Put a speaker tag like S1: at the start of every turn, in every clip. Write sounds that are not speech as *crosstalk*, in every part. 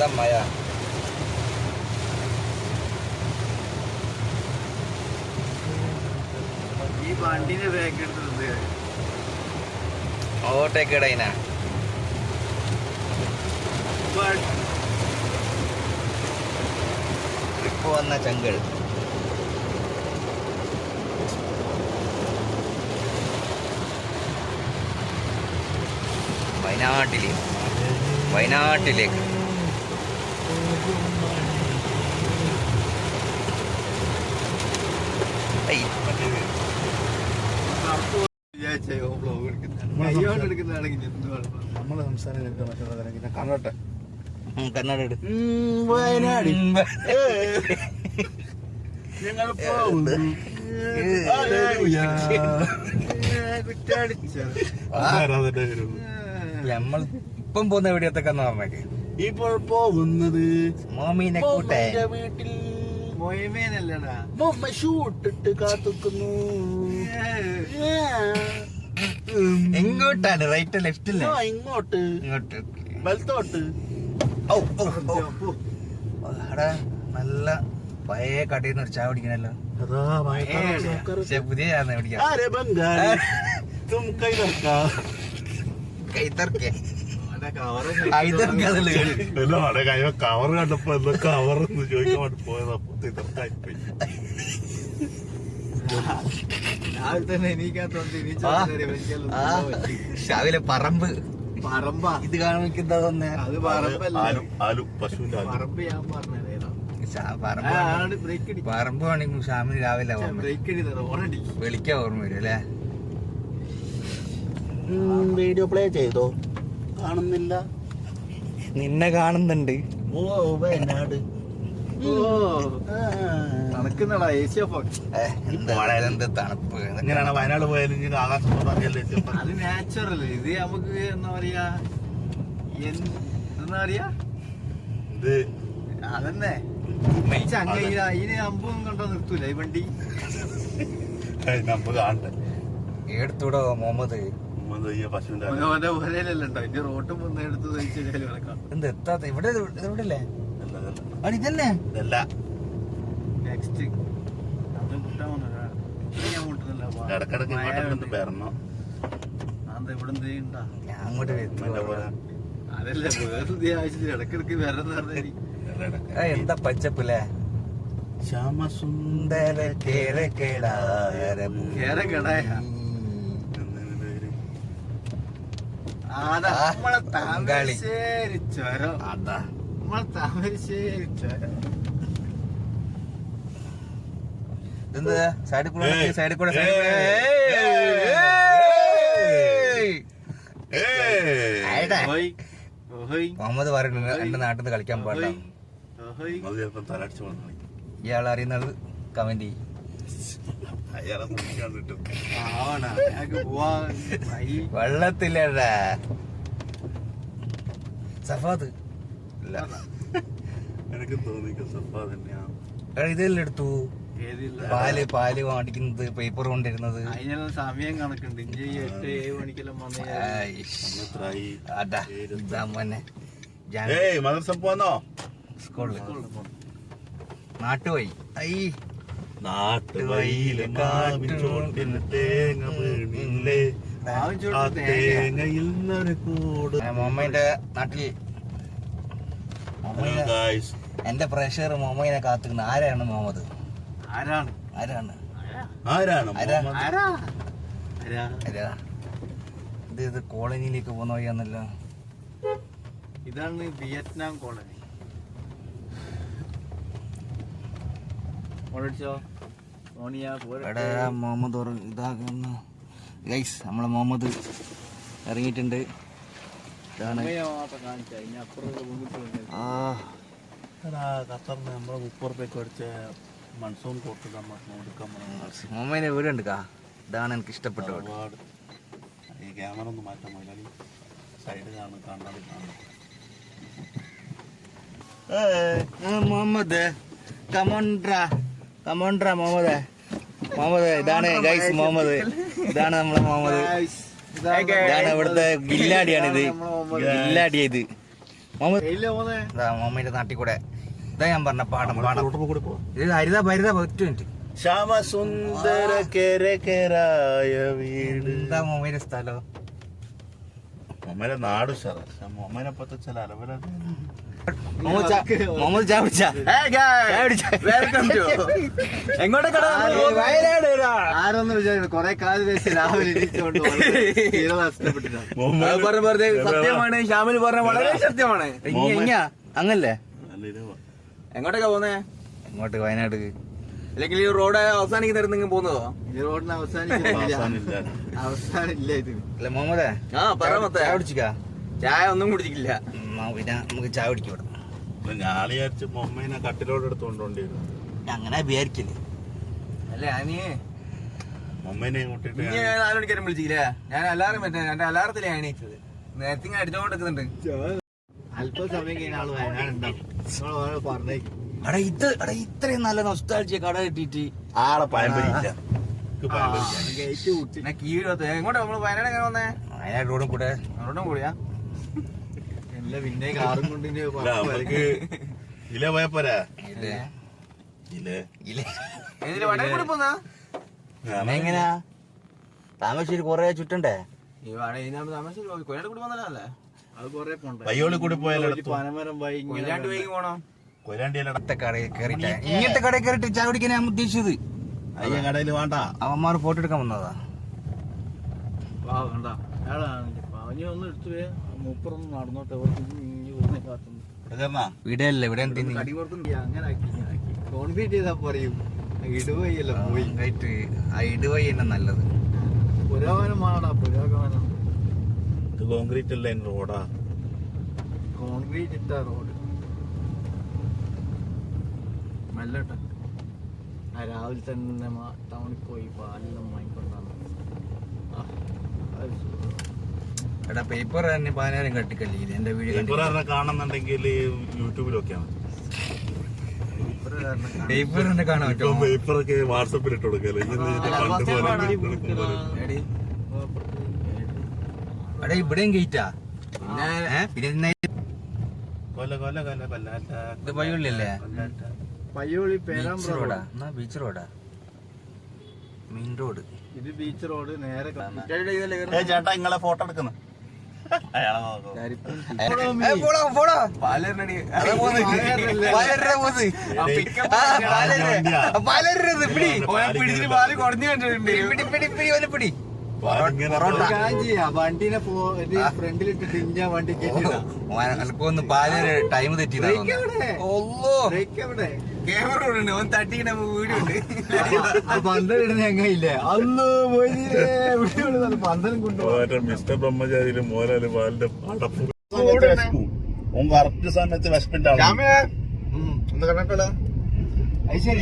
S1: എന്താ മഴ
S2: ഈ വണ്ടിന്റെ ബാക്ക് എടുത്തിട്ടുണ്ട്
S1: ഓവർടേക്ക് ഇടയിന ട്രിപ്പ് വന്ന ചങ്കൾ വയനാട്ടിലേക്ക്. വയനാട്ടിലേക്ക് ഐ,
S2: ബ്ലോഗ് എടുക്കുന്ന എടുക്കുന്നതാണെങ്കിൽ എന്ത് കുഴപ്പം
S3: നമ്മളെ സംസാരം
S1: ഉം, കന്നഡ ഇട്.
S3: വയനാട്. ഞങ്ങൾ
S1: നമ്മൾ ഇപ്പം പോകുന്ന എവിടെയത്തൊക്കെ പറഞ്ഞേക്ക്
S3: ഇപ്പോൾ പോകുന്നത്
S1: മോമീനെ കൂട്ടെ.
S3: വീട്ടിൽ. മൊമ്മ ഷൂട്ടിട്ട് കാത്തുക്കുന്നു.
S1: എങ്ങോട്ടാണ്? റൈറ്റ് ലെഫ്റ്റ്
S3: ഇങ്ങോട്ട്.
S1: ഇങ്ങോട്ട്
S3: വലത്തോട്ട്.
S1: നല്ല പഴയ കടയിൽ നിന്ന് ഒരു ചായ പിടിക്കണല്ലോ പുതിയ ചായ
S3: പിടിക്കാം *laughs* തും കൈ തർക്കേ അല്ല അവിടെ കൈ കവർ കണ്ടപ്പോ എന്താ കവർ എന്ന് ചോദിക്കാൻ വേണ്ടി പോയത്. അപ്പൊ തിരക്കായിപ്പോയി
S2: രാവിലെ
S1: പറമ്പ്.
S2: പറമ്പ.
S1: ഇത് കാണുമ്പോ എന്താ തോന്നേ
S2: അത് പറമ്പല്ല.
S3: പശുവിന്റെ
S2: പറമ്പ് ഞാൻ പറഞ്ഞേതാ
S1: പറമ്പ് ആണെങ്കിൽ ഷാമിന് രാവിലെ വിളിക്കാൻ ഓർമ്മ വരും അല്ലേ?
S3: വീഡിയോ പ്ലേ ചെയ്തോ? കാണുന്നില്ല.
S1: നിന്നെ കാണുന്നുണ്ട്.
S3: ഓ വയനാട്
S2: ഓ നടക്കുന്നടാ ഏഷ്യ
S1: എന്താ തണുപ്പ്?
S3: എങ്ങനെയാണ് വയനാട് പോയാലും ആകാശം
S2: അത് നാച്ചുറൽ ഇത് നമുക്ക് എന്താ പറയാ എന്ത് പറയാ?
S3: ഇത്.
S2: അതന്നെ. ചങ്ങ അമ്പും അമ്പൊന്നും കണ്ടോ നിർത്തൂല ഈ വണ്ടി.
S3: നമുക്ക് കാണട്ടെ
S1: എടുത്തൂടോ മുഹമ്മദ്
S3: പശുവിന്റെ
S2: ഉണ്ടോ ഇതിന്റെ റോട്ടും വന്ന് എടുത്ത് തയ്ച്ചു കിടക്കാം
S1: എന്ത് എത്താത്ത ഇവിടെ ഇവിടെ അല്ലേ
S3: ഇതല്ല.
S2: നെക്സ്റ്റ് അത് മുട്ടുന്നില്ല.
S3: ഇടക്കിടക്ക് ഇങ്ങോട്ടൊക്കെ വരണം.
S2: എന്താ
S1: ഞാൻ അങ്ങോട്ട്
S3: മറ്റേ
S2: താമരശ്ശേരി ചുരം.
S1: അതാ.
S2: നമ്മളെ താമരശ്ശേരി ചുരം.
S1: ഇതെന്താ? സൈഡിൽ കൂടെ
S3: ഏയ്.
S1: സൈഡിൽ കൂടെ
S3: ഏയ്.
S1: സൈഡിൽ
S3: ഏയ്.
S1: ആയിടാ.
S2: ഓഹോയ് ഓഹോയ്
S1: മുഹമ്മദ് പറയുന്നു എന്റെ നാട്ടിൽ നിന്ന് കളിക്കാൻ പാടില്ല. ഇയാൾ അറിയുന്നത് കമന്റ് ചെയ്യും.
S3: അയാളെ കിട്ടും
S1: സഫാദ്. ഇല്ല.
S3: എനിക്ക് തോന്നിക്കും സഫാദ് തന്നെയാണ്
S1: ഇതെല്ലാം എടുത്തു. പാൽ പാൽ വാടിക്കുന്നത് പേപ്പർ കൊണ്ടിരുന്നത്
S2: സമയം കണക്കുണ്ട്. ഇഞ്ചി എട്ട് ഏഴ് മണിക്കെല്ലാം വന്ന്
S1: സ്കൂളിൽ നാട്ടുപോയി. ഐ.
S3: നാട്ടുവയിലെ തേങ്ങ വീണില്ലേ
S2: മാവിൻ ചോട്ടിൽ
S3: ആ
S2: തേങ്ങ.
S3: തേങ്ങയിൽ നിന്നൊരു കൂട്.
S1: മൊമ്മയുടെ നാട്ടിൽ എന്റെ പ്രഷർ മൊമ്മയിനെ കാത്തുക്കുന്ന ആരാണ് മുഹമ്മദ്?
S2: ആരാണ്?
S1: ആരാണ്?
S3: ആരാണ്
S1: ആരാ?
S2: ആരാ? ആരാ?
S1: ആരാ? ഇത് ഇത് കോളനിയിലേക്ക് പോകുന്ന വഴിയാണല്ലോ
S2: ഇതാണ് വിയറ്റ്നാം കോളനി. *laughs* ഓടിച്ചോ
S1: ഇവിടെ മുഹമ്മദ് ഇതാകുന്നു. ഗൈസ് നമ്മളെ മുഹമ്മദ് ഇറങ്ങിയിട്ടുണ്ട്. ഇതാണ്. ആ.
S3: നമ്മളെ അടിച്ച മൺസൂൺ
S1: ഇതാണ് എനിക്ക് ഇഷ്ടപ്പെട്ട
S3: ഒരുപാട്. ഈ ക്യാമറ ഒന്ന് മാറ്റാൻ മതി സൈഡ് കാണും കണ്ണാടി കാണും
S1: മുഹമ്മദ്. കമോണ്ട്രാ കമോണ്ട്രാ മുഹമ്മദ് മുഹമ്മദ് ഇതാണ് ഗൈസ് മുഹമ്മദ് ഇതാണ് നമ്മളെ മുഹമ്മദ് ഇതാണ് ഇവിടുത്തെ ഗില്ലാടിയാണിത്. ഗില്ലാടിയ ഇത് ഇതാ മുഹമ്മദിന്റെ നാട്ടിൽ കൂടെ. ഇതാ ഞാൻ പറഞ്ഞ പാടം പാടം. ഇത് ഹരിത ഭരിത ഒറ്റ മിനിറ്റ്.
S3: ശ്യാമസുന്ദര കെരകെരായ വീട്.
S1: എന്താ മുഹമ്മദിന്റെ സ്ഥലം?
S3: അമ്മേടെ നാട് സാറേ അമ്മേനെ പത്ത് ചില അലവല
S2: ആരൊന്നും കൊറേ കാലം രാവിലെ
S4: സത്യമാണ്. ശ്യാമിൽ പറഞ്ഞ വളരെ സത്യമാണ്.
S1: ഇങ്ങ ഇങ്ങ അങ്ങല്ലേ
S4: എങ്ങോട്ടൊക്കെ പോന്നേ?
S1: എങ്ങോട്ട്? വയനാട്.
S4: അല്ലെങ്കിൽ ഈ റോഡ് അവസാനിക്കുന്നിടത്ത് നിങ്ങൾ പോകുന്നതോ
S2: ഈ റോഡിന് അവസാനിക്കില്ല
S3: അവസാനില്ല
S2: അവസാനം ഇല്ല. ഇത്.
S1: അല്ല മുഹമ്മദേ
S4: ആ പറ മൊത്തം.
S1: ചായ
S4: ഒന്നും
S1: കുടിച്ചില്ല പിന്നെ നമുക്ക് ചായ കുടിക്കും ഇവിടെ
S3: ഞാൻ വിചാരിച്ചു മൊമ്മേനെ കട്ടിലോട് എടുത്തോണ്ടോണ്ടി വരും
S1: അങ്ങനെ വിചാരിക്കില്ലേ?
S4: അല്ലേ അനി
S3: മൊമ്മേനെ കൂട്ടിട്ട്
S4: ഇനി
S3: ഞാൻ-
S4: നാല് മണിക്കാരും വിളിച്ചില്ല? ഞാൻ അലാറം എന്റെ അലാറത്തിലാണ് എണീച്ചത്. നേരത്തെ ഇങ്ങനെ അടിച്ചോണ്ടിരിക്കുന്നുണ്ട്
S2: അല്പസമയം കഴിഞ്ഞ
S1: ആൾ ഇത് എടാ ഇത്രയും നല്ല നൊസ്റ്റാഴ്ച കട കിട്ടിയിട്ട്
S3: ആളെ പഴംപരിയില്ല
S4: എങ്ങോട്ടാ നമ്മൾ വയനാട് എങ്ങനെ വന്നേ?
S1: വയനാട് റോഡും കൂടെ.
S4: റോഡും കൂടിയാ?
S2: എല്ലാ പിന്നെ കാറും കൊണ്ട്
S3: ഇല പോയ പോരാ?
S1: ഇല്ലേ
S3: ഇല്ലേ
S1: ഇല്ലേ
S4: ഇതിൽ വടകര കൂടി പോന്നാ?
S1: പിന്നെ എങ്ങനെയാ താമരശ്ശേരി കൊറേ ചുറ്റണ്ടേ?
S4: കൂടി
S1: ഇങ്ങനത്തെ കടയിൽ കയറിട്ടെ ചായ കുടിക്കാൻ ഞാൻ ഉദ്ദേശിച്ചത്.
S3: അയ്യ കടയിൽ വേണ്ട.
S1: അവന്മാർ ഫോട്ടോ എടുക്കാൻ വന്നതാ.
S2: കണ്ട. ഒന്ന് എടുത്തു മൂപ്പറൊന്ന് നടന്നോട്ടെ.
S3: ഇവിടെ കയറണ
S1: ഇവിടെ
S2: കോൺക്രീറ്റ് ചെയ്താ പറയും. ഇടുവയ്യല്ല പോയി.
S1: ആയിട്ട് ആ ഇടുവഴി തന്നെ നല്ലത്.
S2: പുരോഗമനമാണടാ പുരോഗമനം.
S3: ഇത് കോൺക്രീറ്റ് അല്ല റോഡാ
S2: കോൺക്രീറ്റ് ഇട്ട റോഡ് മെല്ലട്ടെ. ആ രാവിലെ തന്നെ ടൗണിൽ പോയി പാലെല്ലാം വാങ്ങിക്കൊണ്ടാണ് ആ.
S1: എടാ പേപ്പർ തന്നെ പതിനായിരം കട്ടിക്കല്ലേ എന്റെ വീഡിയോ
S3: പേപ്പർ കാണുന്നുണ്ടെങ്കിൽ യൂട്യൂബിലൊക്കെയാണ്
S1: പേപ്പർ തന്നെ കാണാൻ
S3: ഇപ്പൊ
S1: പറ്റുമോ
S3: പേപ്പറൊക്കെ വാട്സപ്പിൽ ഇട്ട് കൊടുക്കല്ലേ?
S4: എടാ.
S1: ഇവിടെയും ഗേറ്റാ
S4: പിന്നെ
S1: ഇത് പയ്യുള്ളില്ലേ
S2: പയ്യോളി പേരാമ്പ്ര
S1: ബീച്ച് റോഡാ
S2: റോഡ്
S1: എന്നാ ബീച്ച് റോഡാ മെയിൻ റോഡ്
S2: ഇത് ബീച്ച് റോഡ് നേരെ
S3: ചേട്ടാ നിങ്ങളെ ഫോട്ടോ എടുക്കുന്നു. അയാളെ
S4: പിടി പിടിച്ചിട്ട് പാൽ കുറഞ്ഞു കണ്ടിട്ടുണ്ട്.
S3: പാലിങ്ങനെ
S2: ഒരു കാര്യം ചെയ്യാം, വണ്ടീനെ ഫ്രണ്ടിലിട്ടിട്ട് ഇഞ്ചാ വണ്ടി
S1: ഒന്ന് ടൈം
S2: തെറ്റി?
S1: ഒല്ലോ?
S4: ക്യാമറ ഉണ്ട് ഓൻ
S2: പന്തലിടുന്ന അന്ന് പന്തലും
S3: മിസ്റ്റർ ബ്രഹ്മചാരിയിലും മോലാൽ പാലിന്റെ ഓൻ കറക്റ്റ് സമയത്ത് വിശപ്പിന്റെ
S2: അത് ശരി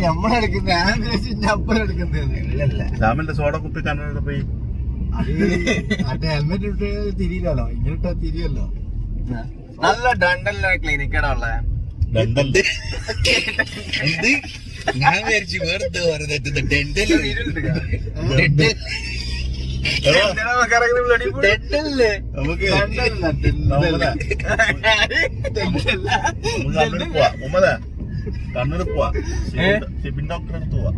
S3: സോഡ കുപ്പി കണ്ണട പോയി.
S2: മറ്റേ ഹെൽമെറ്റ് ഇട്ട് തിരിയില്ലല്ലോ. ഇങ്ങനെ ഇട്ടാ തിരിയല്ലോ.
S4: നല്ല ഡണ്ടല്ല ക്ലിനിക്കടാ ഉള്ള.
S1: എന്ത്? ഞാൻ വിചാരിച്ചു വേറെ ഡെന്റൽ.
S3: കണ്ണൂർ പോവാ. ഉമ്മതാ. കണ്ണൂർ പോവാ. ഷിബിൻ ഡോക്ടറെ അടുത്ത് പോവാ.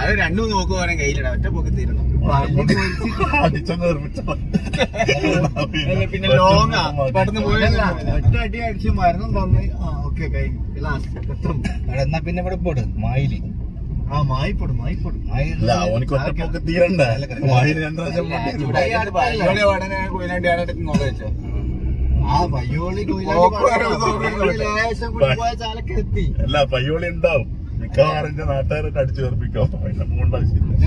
S4: അത് രണ്ടും നോക്കുവാനും കയ്യിലിട ഒറ്റ പൊക്കി തീരണം. പിന്നെ ലോങ്ങാ പെട്ടെന്ന് പോയല്ല
S2: ഒറ്റ അടി അടിച്ച് മരണം തന്ന്. ആ ഓക്കെ കഴിഞ്ഞു. ലാസ്റ്റ്
S1: എന്നാ പിന്നെ ഇവിടെ പോട്. മായിൽ.
S2: ആ മായിപ്പോടും മായിപ്പോടും.
S3: അവനിക്ക് ഒറ്റപ്പൊക്കെ തീരണ്ടേ? വായിൽ രണ്ടു പ്രാവശ്യം പൊട്ടി.
S4: കൊയിലാണ്ടി
S2: ആ പയ്യോളി ലേശം പോയ ചാലക്ക് എത്തി.
S3: അല്ല പയ്യോളി ഉണ്ടാവും. മിക്കവാറും എന്റെ നാട്ടുകാരൊക്കെ അടിച്ചു ചേർപ്പിക്കാം പിന്നെ പോകണ്ട *laughs*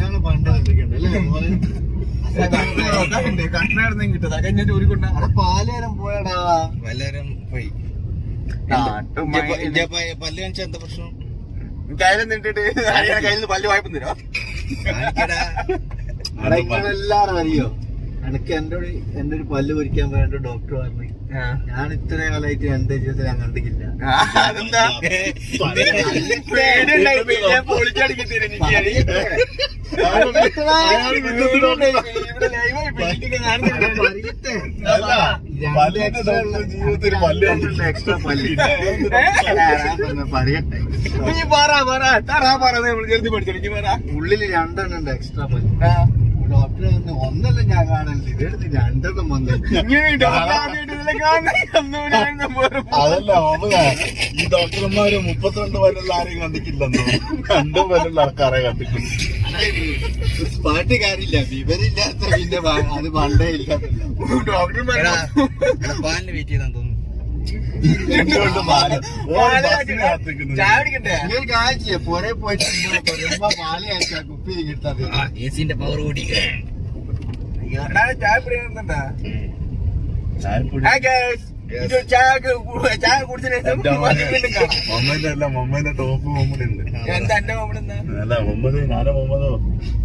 S1: പോയി.
S4: നിന്നിട്ട് കയ്യിൽ നിന്ന് പല്ല് വായ്പ തരാം
S2: അറിയോ? എനിക്ക് എന്റെ ഒരു എന്റെ ഒരു പല്ല് പൊരിക്കാൻ വേണ്ട ഡോക്ടർ പറഞ്ഞു. ഞാൻ ഇത്ര കാലമായിട്ട് എന്റെ ജീവിതത്തിൽ ഞാൻ കണ്ടിട്ടില്ല.
S4: അതെന്താ?
S2: പറയട്ടെ
S3: ജീവിതത്തിൽ
S4: നീ പറ പറ. തറാ പറ. പറ.
S2: ഉള്ളിൽ രണ്ടെണ്ണം ഉണ്ട് എക്സ്ട്രാ പല്ല് ഡോക്ടർ ഒന്നല്ല ഞാൻ കാണലില്ല ഇതെടുത്ത് രണ്ടെണ്ണം വന്നു. *laughs*
S3: അതല്ല ഈ ഡോക്ടർമാര് മുപ്പത്തിരണ്ട് വരെയുള്ള ആരെയും കണ്ടിട്ടില്ലെന്നോ? രണ്ടും വരെയുള്ള ആൾക്കാരെ കണ്ടിട്ടുണ്ട്
S2: പാട്ട് കാര്യമില്ല വിവരില്ലാത്ത പിന്നെ വ- അത് പണ്ടേ
S1: എടാ, പാലിന് വെയിറ്റ് ചെയ്താന്ന് തോന്നുന്നു.
S2: പുറേ പോയിട്ട് ഇങ്ങനെ വരുമ്പോ മാല അയച്ചാ കുപ്പി കിട്ടാതെ
S1: ആ എ സിന്റെ പവർ കൂടി
S4: ചായ. ഇത് ചായ കു- ചായ കുടിച്ചതിന് ശേഷം
S3: എന്റെ മോനെ-
S4: വീണ്ടും കാണാം.
S3: മമ്മേന്റെ ടോപ്പ്
S4: എന്താ
S3: അല്ല മുഹമ്മദ് ഞാനോ മുഹമ്മദോ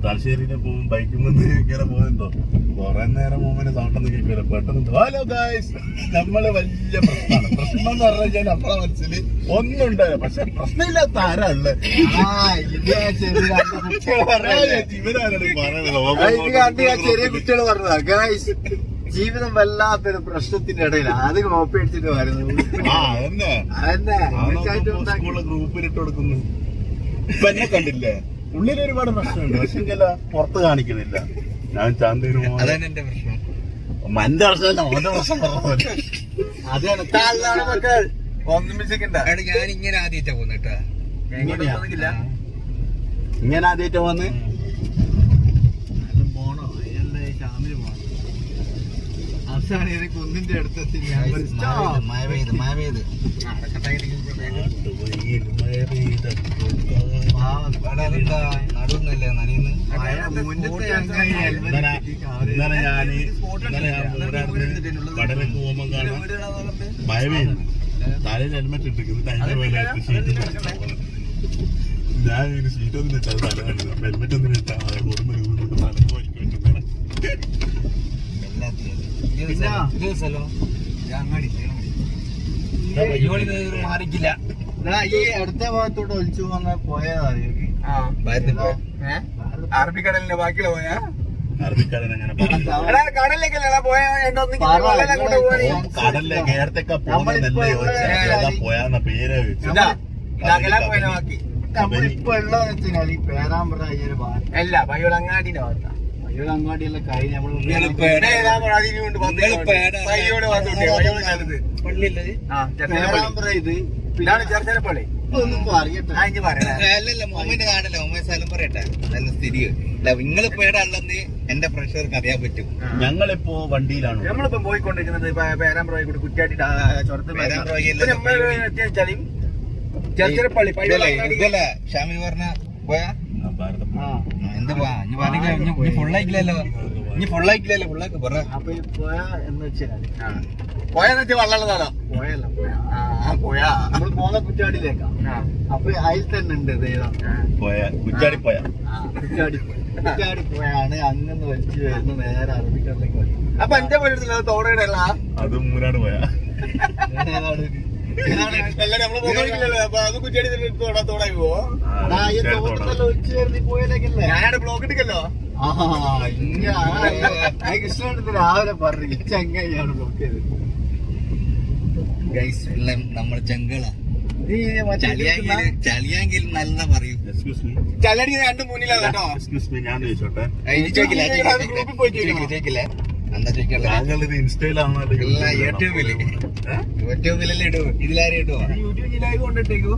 S3: തലശ്ശേരിയിലെ പോകും ബൈക്കിൽ നിന്ന് ഇങ്ങനെ പോകുന്നുണ്ടോ കൊറേ നേരം മുമ്പിന് സൗണ്ടൊന്നും കേൾക്കില്ല പെട്ടെന്ന് ഹലോ ഗായ്സ് നമ്മൾ വലിയ പ്രശ്നമാണ് പ്രശ്നം എന്ന് പറഞ്ഞു കഴിഞ്ഞാൽ നമ്മളെ മനസ്സിൽ ഒന്നുണ്ട് പക്ഷെ പ്രശ്നമില്ലാത്ത ആരാ
S2: ആ ഇത് ഞാൻ ചെറിയ രണ്ട് കുട്ടികൾ പറഞ്ഞതല്ലേ?
S3: ഇവരാരാണ് പറയുന്നത്?
S2: ചെറിയ കുട്ടികൾ പറഞ്ഞതാ. ഗായ്സ് ജീവിതം വല്ലാത്തൊരു പ്രശ്നത്തിന്റെ ഇടയിലാണ് അത് കോപ്പി അടിച്ചിട്ട് വരുന്നത്.
S3: ആ അതന്നെ. ഗ്രൂപ്പിലിട്ട് കൊടുക്കുന്നു? ഇപ്പൊ എന്നെ കണ്ടില്ലേ? ഉള്ളിൽ ഒരുപാട് പ്രശ്നമുണ്ട്. പക്ഷെ ചില പുറത്ത് കാണിക്കുന്നില്ല. ഞാൻ
S1: അതാണ് എന്റെ പ്രശ്നം.
S3: മന്റെ പ്രശ്നമല്ല ഓന്റെ പ്രശ്നം പറഞ്ഞ
S2: അതാണ്.
S4: താഴാണ് മക്കൾ.
S1: ഞാൻ ഇങ്ങനെ ആദ്യമായിട്ടാ
S2: എങ്ങനെയാ?
S3: ഇങ്ങനെ ആദ്യമായിട്ട് വന്ന്
S2: അത് പോണോ അതിനല്ലേ ഷാമിൽ പോണം അവസാനം ഇത് കുന്നിന്റെ അടുത്തെത്തി
S1: നടുന്നല്ലേ
S3: ഞാൻ മൂന്നാറിന് കടലിൽ പോകുമ്പോ മഴ പെയ്യുന്നു തലയിൽ ഹെൽമെറ്റ് ഇട്ടിരിക്കുന്നു ഒന്നും ഇട്ടാൽ തല ഹെൽമെറ്റ് ഒന്നും ഇട്ടാ അത് ഓർമ്മ കൊണ്ട്
S1: മാറിക്കില്ല
S2: ഈ അടുത്ത ഭാഗത്തോട്ട് വന്ന പോയതറിയോ
S4: ആ.
S1: ഭാരത്തിൽ പോ
S4: ഏ? അറബിക്കടലിന്റെ ബാക്കിയുള്ള പോയാ?
S3: കടലിലേക്ക് നേരത്തൊക്കെ പോകുന്നതല്ലേ ചോദിച്ചാൽ ഏതാ പോയാന്ന പേര്
S4: ഇതാ ഇതാകല പോയ ബാക്കി
S2: നമ്മളിപ്പോ ഉള്ളതെന്ന് വെച്ചാൽ ഈ പേരാമ്പ്ര ഭാഗം
S4: അല്ല പയ്യോളങ്ങാടിന്റെ ഭാഗത്താ.
S2: അയ്യോ പേടല്ലെന്ന്
S4: ഇതാണ്
S1: എന്റെ പ്രഷർക്ക് അറിയാൻ പറ്റും.
S3: ഞങ്ങളിപ്പോ വണ്ടിയിലാണ്
S4: നമ്മളിപ്പോ പോയിക്കൊണ്ടിരിക്കുന്നത് പേരാമ്പ്രോയി കൂടി കുറ്റിയാട്ടി ചെറുച്ചേനപ്പള്ളി
S1: ഇതല്ലേ
S4: പയ്യോളങ്ങാടി
S1: ഇതല്ലേ ഷാമി പറഞ്ഞ പോയാ?
S3: ആ, ഭാരതം
S2: ആ.
S1: എന്ത് പോവാ ഇനി പറഞ്ഞ ഇനി ഫുള്ളായിക്കില്ലല്ലോ ഇനി ഫുള്ളായിക്കില്ലല്ലോ ഫുള്ളാക്കി പറ.
S2: അപ്പൊ ഈ പോയ എന്ന് വെച്ചാൽ
S4: പോയെന്ന് വെച്ചാൽ വള്ളമുള്ള സ്ഥലം
S2: പോയല്ല
S4: ആ പോയാ.
S2: നമ്മൾ പോകുന്ന കുറ്റാടിയിലേക്കാ.
S4: ആ.
S2: അപ്പൊ അതിൽ തന്നെ ഉണ്ട് ഇതേതാ
S3: പോയ. കുറ്റാടി പോയ.
S2: കുറ്റാടി കുറ്റാടി പോയാണ്. അങ്ങനെ വലിച്ചു വരുന്ന. നേരെ അറബിക്കടലേക്ക് വരും.
S4: അപ്പൊ എന്റെ പോയിട്ടില്ല തോടയുടെ അതും
S3: അത് മൂന്നാട് പോയ.
S4: ഞാനവിടെ ബ്ലോക്ക് എടുക്കല്ലോ
S2: കൃഷ്ണൻ രാവിലെ പറഞ്ഞു ചെങ്ങയാണ് ബ്ലോക്ക് ചെയ്തത്.
S1: ഗൈസ് എല്ലാം നമ്മൾ ചെങ്കള ചളിയാങ്കിൽ നല്ല പറയൂ.
S3: എക്സ്ക്യൂസ് മീ
S4: മുന്നിലാണ് രണ്ട് മുന്നിലാ കേട്ടോ.
S3: എക്സ്ക്യൂസ് മീ ഞാൻ ചോദിച്ചോട്ടെ?
S1: ചോദിക്കില്ല ചോദിക്കില്ല,
S3: ഇത് ഇൻസ്റ്റയിലാണോ
S1: യൂട്യൂബിൽ. യൂട്യൂബിലല്ലേ ഇടൂ. ഇതിലാരും ഇടുവോ
S4: യൂട്യൂബ് ജില്ലായി കൊണ്ടിട്ടേക്കു.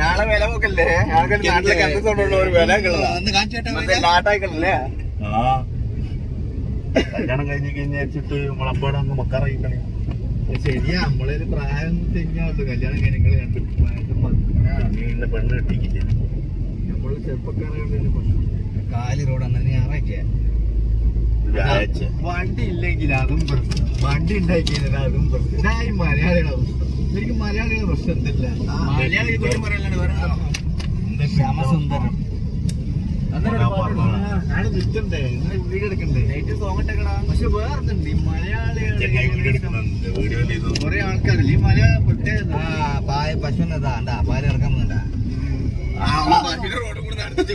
S4: നാളെ വില നോക്കല്ലേ? ആൾക്കാർ നാട്ടിലെ അന്തസ്സുള്ള ഒരു വില
S3: ആ. കല്യാണം കഴിഞ്ഞ് കഴിഞ്ഞിട്ട് മുളപ്പാട് അങ്ങ് മക്കാറായി കളി
S2: ശരിയാ. നമ്മളൊരു പ്രായം തെഞ്ഞാണ്ട് കല്യാണം കഴിഞ്ഞ നിങ്ങൾ കണ്ടു
S3: നീ ഇന്ന് പെണ്ണ് കിട്ടിക്കില്ല?
S2: നമ്മൾ ചെറുപ്പക്കാരായിട്ട്
S1: കാലി റോഡ് അന്നെ ഞായറാഴ്ച
S3: വ്യാഴാഴ്ച
S2: വണ്ടി ഇല്ലെങ്കിൽ അതും പ്രശ്നം. വണ്ടി ഉണ്ടാക്കി അതും പ്രശ്നം. ഞാൻ മലയാളികളെ പ്രശ്നം. എനിക്ക് മലയാളികളെ പ്രശ്നം എന്തില്ല?
S4: മലയാളികളെ കുറ്റം പറയലാണ് വേറെ
S1: ശ്യാമസുന്ദരം.
S2: പക്ഷെ വേറെന്തുണ്ട് ഈ മലയാളികൾ കുറെ ആൾക്കാരില്ല? ഈ മലയാളം പ്രത്യേകത
S1: ഉണ്ടാ പാൽ ഇറക്കാൻ ആ
S4: റോഡ് കൂടെ നടത്തിച്ചു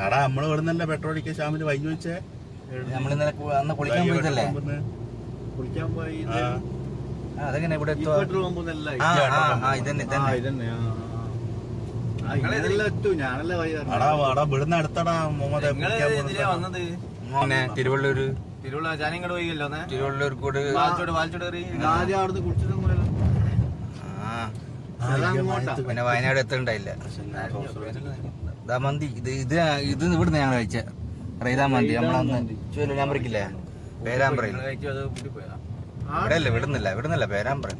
S3: എടാ നമ്മൾ ഇവിടെ പെട്രോൾ അടിക്കാൻ ശ്യാമിന് വൈകി വെച്ചേ
S1: കു- അന്ന് കുളിക്കാൻ പോയതല്ലേ
S2: കുളിക്കാൻ പോയി
S1: അതെങ്ങനെ ഇവിടെ
S2: ഞാനല്ലേ
S3: ഇവിടുന്ന് അടുത്തടാ മുഹമ്മദ്
S1: തിരുവള്ളൂര്.
S4: തിരുവള്ള ജാനിങ്ങോട് പോയില്ലോ
S1: തിരുവള്ളൂർ കൂട്.
S4: വാൽച്ചോട് വാൽച്ചോട്
S2: ആദ്യം അവിടുന്ന്.
S3: മയത്ത്
S1: പിന്നെ വയനാട് എത്തണ്ടായില്ല.
S3: ദമന്തി
S1: ഇതാ മന്തി. ഇത് ഇത് ഇത് ഇവിടുന്ന് ഞങ്ങൾ കഴിച്ച. റൈതാ മന്തി. നമ്മളന്ന് ഞാൻ പറയില്ലേ? പേരാമ്പ്രയിൽ.
S4: നിങ്ങൾ കഴിച്ചു അത് കൂട്ടി പോയതാ
S1: ഇവിടെ അല്ല വിടുന്നില്ല വിടുന്നില്ല പേരാമ്പ്ര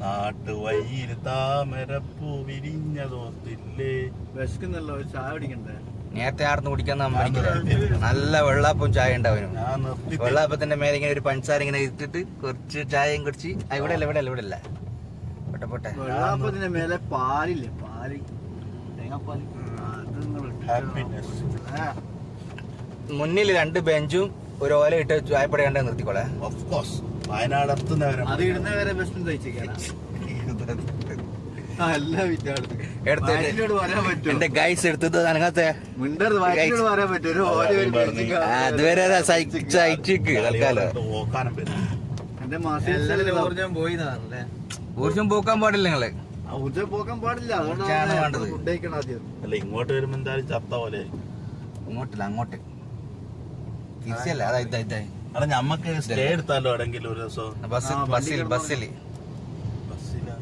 S3: നാട്ടുവഴിയിൽ താമരപ്പൂ വിരിഞ്ഞതോത്തില്ലേ
S2: വിശക്കുന്നല്ലോ ചായ കുടിക്കണ്ടേ?
S1: നേരത്തെ ആർന്ന് കുടിക്കാൻ നമ്മളിക്കില്ല നല്ല വെള്ളാപ്പം ചായ ഉണ്ടാവും വെള്ളാപ്പത്തിന്റെ മേലെ ഇങ്ങനെ ഒരു പഞ്ചസാര ഇങ്ങനെ ഇട്ടിട്ട് കുറച്ച് ചായയും കുടിച്ച് ഇവിടെ അല്ല ഇവിടെ അല്ല ഇവിടെ അല്ല പോട്ടെ പോട്ടെ.
S2: വെള്ളാപ്പത്തിന്റെ മേലെ പാലില്ലേ?
S3: പാൽ.
S2: തേങ്ങാപ്പാൽ.
S1: മുന്നിൽ രണ്ട് ബെഞ്ചും ഒരു ഓല ഇട്ട് ചായപ്പട കണ്ടേ നിർത്തിക്കോളെ.
S3: ഓഫ് കോഴ്സ് വയനാട് എത്തുന്നവരെ
S2: അത് ഇടുന്ന വരെ ബെസ്റ്റ് തയ്ച്ചേക്കാണ് ആ എല്ലാ വിറ്റാടും
S1: എടുത്ത്.
S2: വരാൻ പറ്റുമോ?
S1: എന്റെ ഗൈസ് എടുത്തത് അനങ്ങത്തെ അതുവരെ സഹിച്ചിക്ക്
S4: ഊർജം
S1: പോക്കാൻ പാടില്ല നിങ്ങൾ.
S2: ഊർജം പോക്കാൻ പാടില്ല.
S3: അല്ല ഇങ്ങോട്ട് വരുമ്പോ എന്തായാലും ചത്ത പോലെ ഇങ്ങോട്ടില്ല
S1: അങ്ങോട്ടില്ല അങ്ങോട്ട്. തിരിച്ചല്ല അതാ
S3: അല്ല ഞമ്മക്ക് സ്റ്റേ എടുത്താലോ എവിടെങ്കിലും ഒരു ദിവസം?
S1: ബസ്സിൽ
S2: ബസ്സിൽ
S1: ബസ്സിൽ
S3: ബസ്സിലാ.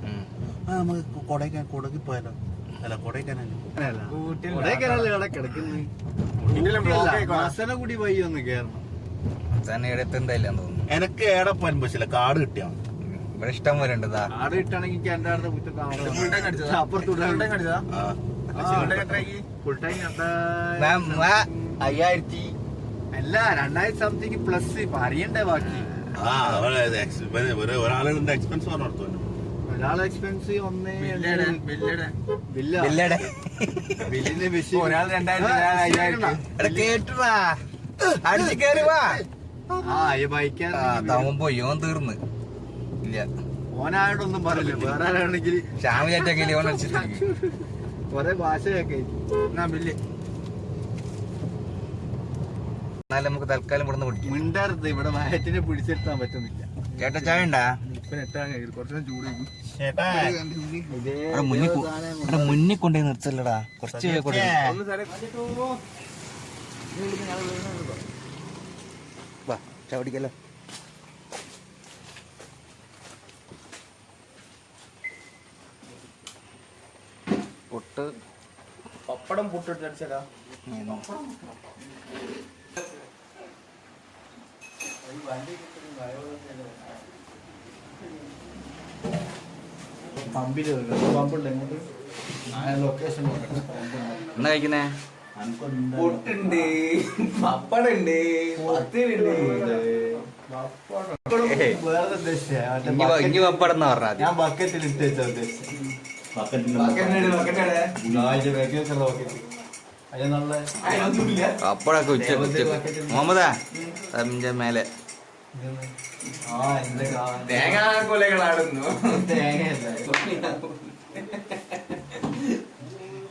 S3: ആ നമുക്ക് കൊടൈക്കാൻ കൊടകി പോയാലോ? അല്ല കൊടൈക്കാനല്ലേ
S2: കൂടി വഴി ഒന്ന് കേറണം.
S3: എനക്ക് ഏടെ പോകാൻ പറ്റില്ല കാട് കിട്ടിയാ.
S1: ഇവിടെ ഇഷ്ടം പോലെ ഉണ്ട്
S2: കാട് കിട്ടണെങ്കിൽ എന്റെ അടുത്ത മുറ്റത്ത്
S3: ആ,
S1: അയ്യായിരത്തി
S2: അല്ല രണ്ടായിരത്തി സംതിങ് പ്ലസ് ഇപ്പൊ അറിയണ്ടേ ബാക്കി.
S3: ആ ഒരാളുടെ എക്സ്പെൻസ് പറഞ്ഞു
S2: ഒരാളെ എക്സ്പെൻസ് ഒന്നേ
S4: ഒരാൾ രണ്ടായിരത്തി, ഒരാൾ അയ്യായിരത്തി.
S1: എടാ കേട്ടുവാ അടിച്ചു കയറി വാ.
S2: ആ ഈ ബൈക്കാൻ
S1: ആ തവൻ പോയി ഓൻ തീർന്ന്. ഇല്ല.
S2: ഓനായോടൊന്നും പറയില്ല. വേറെ ആരാണെങ്കിൽ
S1: ശ്യാമിലേറ്റൊക്കെ ഓൻ അടിച്ചിട്ടിരിക്കും
S2: കൊറേ ഭാഷയൊക്കെ
S4: എന്നാ ബില്ല്.
S1: എന്നാലും നമുക്ക് തൽക്കാലം ഇവിടുന്ന് കുടിക്കാം.
S2: മിണ്ടരുത് ഇവിടെ വയറ്റിനെ പിടിച്ചെടുത്താൻ പറ്റുന്നില്ല.
S1: ചേട്ടാ ചായ ഉണ്ടാ?
S4: മുന്നിൽ കൊണ്ടേ നിർത്തല്ലടാ. കുറച്ച് ചവിടിക്കല്ലോ
S3: പൊട്ട്.
S2: പപ്പടം
S1: പൊട്ടിട്ട് മുന്നിൽ കൊ- അവിടെ മുന്നിൽ കൊണ്ടുപോയി നിർത്തല്ലടാ കുറച്ച് കൂടെ
S4: ഒന്ന് സാറേ
S1: വാ ചവിടിക്കല്ലോ പൊട്ട്
S4: പപ്പടം പുട്ടിട്ട് അടിച്ചതാ
S2: പമ്പിൽ പമ്പുണ്ട് എങ്ങോട്ട് ലൊക്കേഷൻ
S1: എന്നാ കഴിക്കുന്നേ?
S4: പൊട്ടുണ്ട് പപ്പടുണ്ട് പത്തിലുണ്ട്
S1: ഇനി ഇനി പപ്പടെന്ന് പറഞ്ഞാൽ
S2: ഞാൻ ബക്കറ്റിൽ ഇട്ട് വെച്ചാൽ ഉദ്ദേശിച്ചത്.
S4: ബക്കറ്റ് ബക്കറ്റ്
S2: ബക്കറ്റ്
S1: പപ്പടൊക്കെ ഉച്ച ഉച്ച മുഹമ്മദാ അതിന്റെ മേലെ.
S4: തേങ്ങാ കൊലകളാടുന്നു.
S2: തേങ്ങയല്ല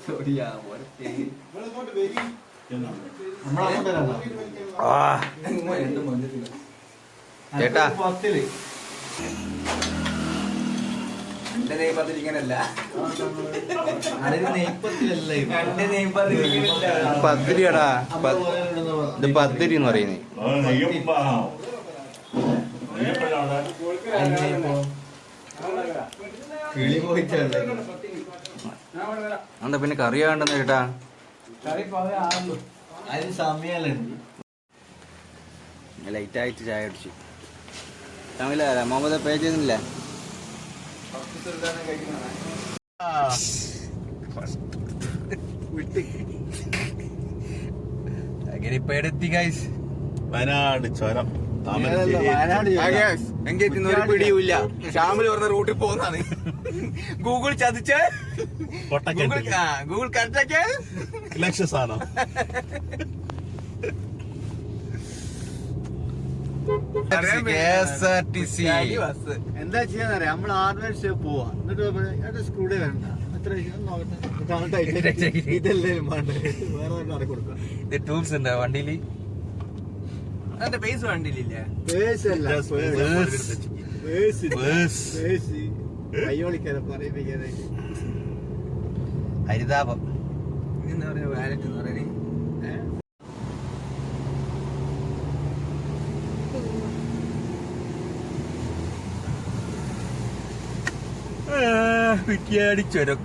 S4: സോഡിയാ പോരട്ടെ.
S2: നമ്മളങ്ങോട്ട് വരാം.
S1: ആ
S4: എന്ത് മഞ്ഞത്തില്ല.
S1: ചേട്ടാ.
S2: അടുത്ത പത്തിൽ
S4: എന്റെ നെയ്പത്തിൽ ഇങ്ങനല്ല. എന്റെ നെയ്പത്തിൽ
S1: പത്തിരിയടാ ഇത് പത്തിരി എന്ന് പറയുന്നേ. എന്താ പിന്നെ കറി വേണ്ടെന്ന് കേട്ടാ
S2: അതിന് സമയമുണ്ട്
S1: ലൈറ്റ് ആയിട്ട് ചായ അടിച്ചു തമിഴ് മുഹമ്മദ് പേ ചെയ്യുന്നില്ല അങ്ങനെ ഇപ്പൊ എടുത്തി ഗൈസ്
S3: വയനാട് ചുരം
S4: എനിക്ക് ഒരു പിടിയുമില്ല. ഷാമിൽ പറഞ്ഞ റൂട്ടിൽ പോകുന്നതാണ്. ഗൂഗിൾ ചതിച്ച ഗൂഗിൾ ഗൂഗിൾ കറക്റ്റാക്കിയാൽ
S3: ലക്ഷ്യസാധനം
S1: K *laughs* S R T C
S4: bus
S2: എന്താ ചെയ്യാന്നറിയാം? നമ്മൾ ആർമേഴ്സ് പോവാ. എന്നിട്ട് വരണ്ട. വേറെ കട കൊടുക്കാം.
S1: ടൂൾസ് ഉണ്ടോ വണ്ടിയിൽ
S4: പേസ് പൈസ വേണ്ടിയില്ലേ
S2: പേഴ്സല്ല പേഴ്സ്
S1: ബേസ്
S2: പേഴ്സ് കയ്യോളിക്കാതെ പറയിപ്പിക്കാതെ.
S1: ഹരിതാപം
S4: എന്താ പറയാ? വാലറ്റ് എന്ന് പറയുന്നത്?
S1: കുറ്റിയാടി ചുരം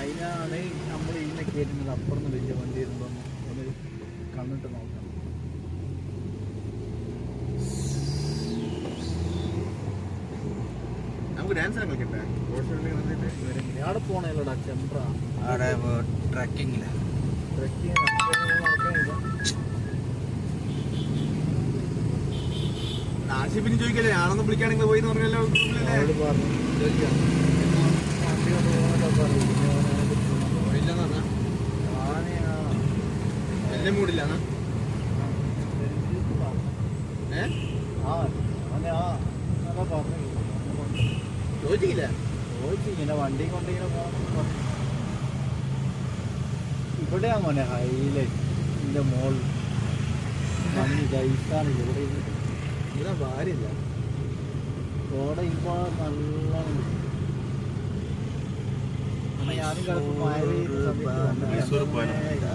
S2: അതിനാണ് നമ്മൾ ഇതിനെ കയറ്റുന്നത് അപ്പുറത്ത് വലിയ വണ്ടി വരുമ്പോൾ ഒന്ന് കണ്ണിട്ട് നോക്കാം.
S4: നമുക്ക് ഡാൻസ് കളിക്കട്ടെ?
S2: അവിടെ പോണല്ലോടാ ചെമ്പ്ര.
S1: അവിടെ ട്രക്കിങ്ങില്ല
S2: ട്രക്കിങ് നടക്കാനില്ല
S4: ആശിപ്പിന് ചോദിക്കല്ലേ? ഞാനൊന്ന് വിളിക്കാണെങ്കിൽ പോയി എന്ന് പറഞ്ഞല്ലോ എന്റെ മൂടില്ല ചോദിച്ചില്ല.
S2: ചോദിച്ചു ഇങ്ങനെ വണ്ടി കൊണ്ടിങ്ങനെ പോകണമെന്ന് ഇവിടെയാ മോനെ ഹൈലൈറ്റ്. എന്റെ മോൾ. മഞ്ഞ് ജയിച്ചാണ് ഇവിടെ.
S4: ഇതാ ഭാര്യയില്ല
S2: കോട ഇപ്പൊ നല്ല അമ്മ ഞാനും കിടക്കും മഴ പെയ്യുന്ന സമയത്ത് വന്നതാ.
S3: മൈസൂർ പോയാലോ?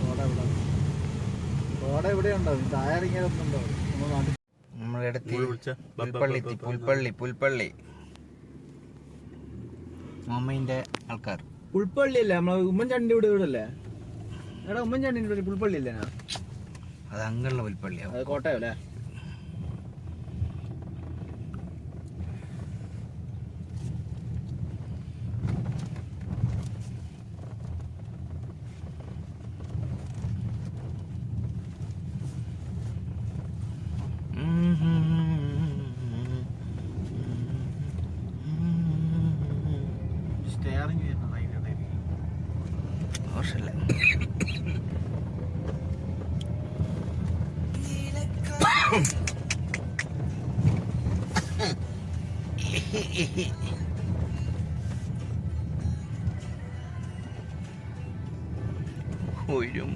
S2: കോട ഇവിടെ. കോട ഇവിടെ ഉണ്ടാവും താഴെ ഇറങ്ങിയതൊന്നും ഉണ്ടാവും നമ്മുടെ നാട്ടിൽ
S1: നമ്മളെടുത്ത്
S3: മോൾ വിളിച്ചാ? ബ, ബ, ബ,
S1: പുൽപ്പള്ളി മമ്മീന്റെ ആൾക്കാർ.
S4: പുൽപ്പള്ളി അല്ലേ? നമ്മളെ ഉമ്മൻചാണ്ടിന്റെ വീട് ഇവിടെ അല്ലേ എടാ ഉമ്മൻചാണ്ടിന്റെ പുൽപ്പള്ളി അല്ലേ
S1: അത് അങ്ങനെയുള്ള പുൽപ്പള്ളിയാ
S4: അത് കോട്ടയം അല്ലേ?
S1: ഒരു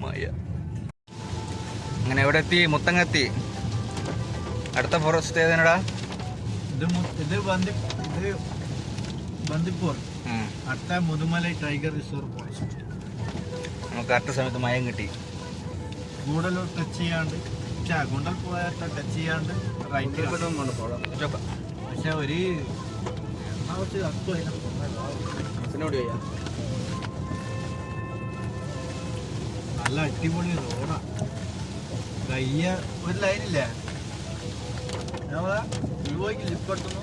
S1: മയ. അങ്ങനെ എവിടെ എത്തി? മുത്തങ്ങെത്തി അടുത്ത ഫോറസ്റ്റ് ഏതാണടാ?
S2: ഇത് ഇത് ബന്ദി ഇത് ബന്ദിപ്പൂർ. അടുത്ത മുതുമല ടൈഗർ റിസർവ് ഫോറസ്റ്റ്
S1: നമുക്ക് കറക്റ്റ് സമയത്ത് മയം കിട്ടി.
S2: ഗൂഡലൂർ ടച്ച് ചെയ്യാണ്ട് ഛെ, ഗുണ്ടൽ പോയാൽ ടച്ച് ചെയ്യാണ്ട് റൈറ്റ്
S1: ചോക്ക.
S2: പക്ഷെ ഒരു കുറച്ച്
S4: അച്ഛനോട് ചെയ്യാം
S2: നല്ല അടിപൊളി റോഡാ കയ്യ ഒരു ലൈനില്ലേ വിവോയ്ക്ക് ലിപ്പെടുത്തുന്നു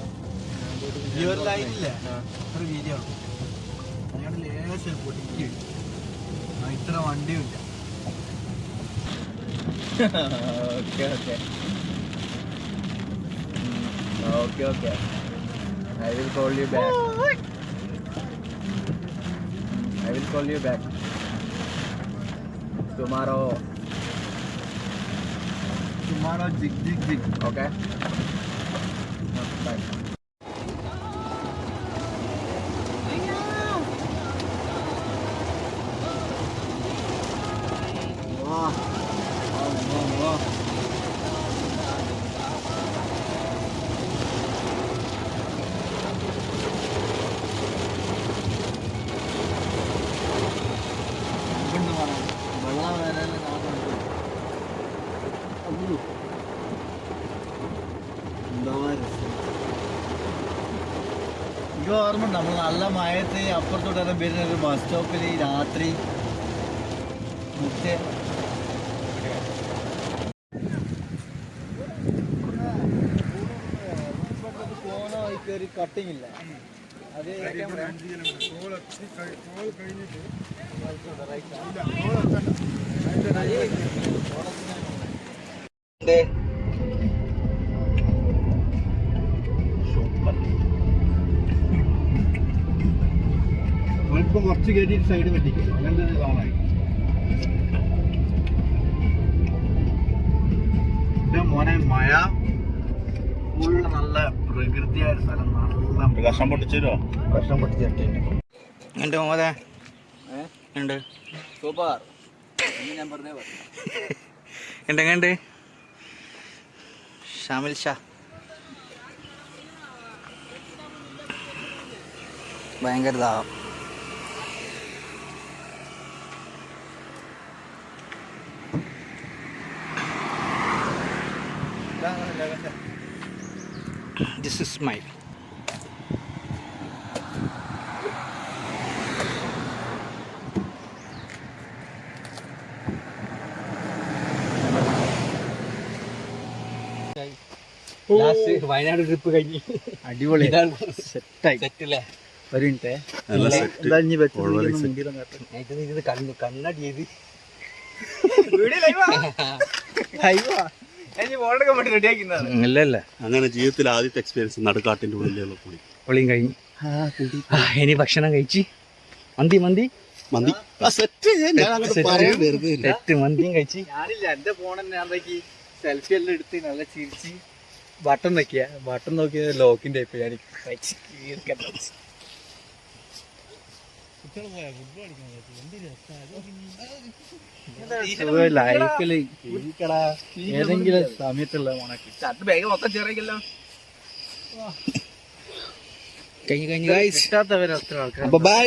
S2: ഈ ഒരു ലൈനില്ലേ ഒരു വീതിയാണ് അയാൾ ലേശം പൊട്ടിക്ക് ആ, ഇത്ര വണ്ടിയും ഇല്ല.
S4: Okay okay okay okay I will call you back I will call you back tomorrow
S2: സുമാറോ ജിഗ് ജിഗ് ജിഗ്
S4: ഓക്കെ ബൈ
S2: വാ വാ വാ വാ ഇവിടുന്ന് വേണം വെള്ളം വരാൻ എന്താ രസം എനിക്ക് ഓർമ്മ നമ്മൾ നല്ല മയത്ത് അപ്പുറത്തോട്ടെല്ലാം വരുന്ന ഒരു ബസ് സ്റ്റോപ്പിൽ രാത്രി കട്ടിങ്ങില്ല അതെ കുറച്ച് കയറ്റി സൈഡ് പറ്റിക്കും അങ്ങനത്തെ ഒരു സാധനമായി മോനെ മഴ ഫുള്ള് നല്ല പ്രകൃതിയായ സ്ഥലം നല്ല
S3: കഷ്ടം കഷ്ണം പൊട്ടിച്ചോ
S2: കഷ്ടം പൊട്ടി എന്റെ
S1: മോനെ? ണ്ട് ഉണ്ട്
S2: സൂപ്പർ. ഞാൻ പറഞ്ഞേ
S1: ഉണ്ട് എങ്ങണ്ട് ഷാമിൽ ഷാ. ഭയങ്കര ദാഹം. This is my Wayanad trip കഴിഞ്ഞ്.
S2: അടിപൊളി. സെറ്റായി.
S1: സെറ്റല്ലേ
S2: ഒരു മിനിറ്റ്.
S1: ഇത് കണ്ണു കണ്ണടിയത്. *laughs* ഇല്ല
S3: അങ്ങനെ ജീവിതത്തിൽ ആദ്യത്തെ എക്സ്പീരിയൻസ് നടുക്കാട്ടിന്റെ ഉള്ളിലുള്ള കുളി
S1: പുളിയും കഴിഞ്ഞു. ആ, ഇനി ഭക്ഷണം കഴിച്ച്. മന്തി മന്തി.
S3: മന്തി? സെറ്റ്.
S1: സെറ്റ് മന്തിയും കഴിച്ച്.
S2: ഞാനില്ല എന്റെ എന്താക്കി സെൽഫി എല്ലാം എടുത്ത് നല്ല ചിരിച്ച് ബട്ടൺ നോക്കിയ ബട്ടൺ നോക്കിയ ലോക്കിന്റെ ഇപ്പൊ ഞാൻ കഴിച്ച് ഏതെങ്കിലും സമയത്തുള്ള
S1: കഴിഞ്ഞ് കഴിഞ്ഞ് ഗൈസ്
S2: ആൾക്കാർ
S1: ബൈ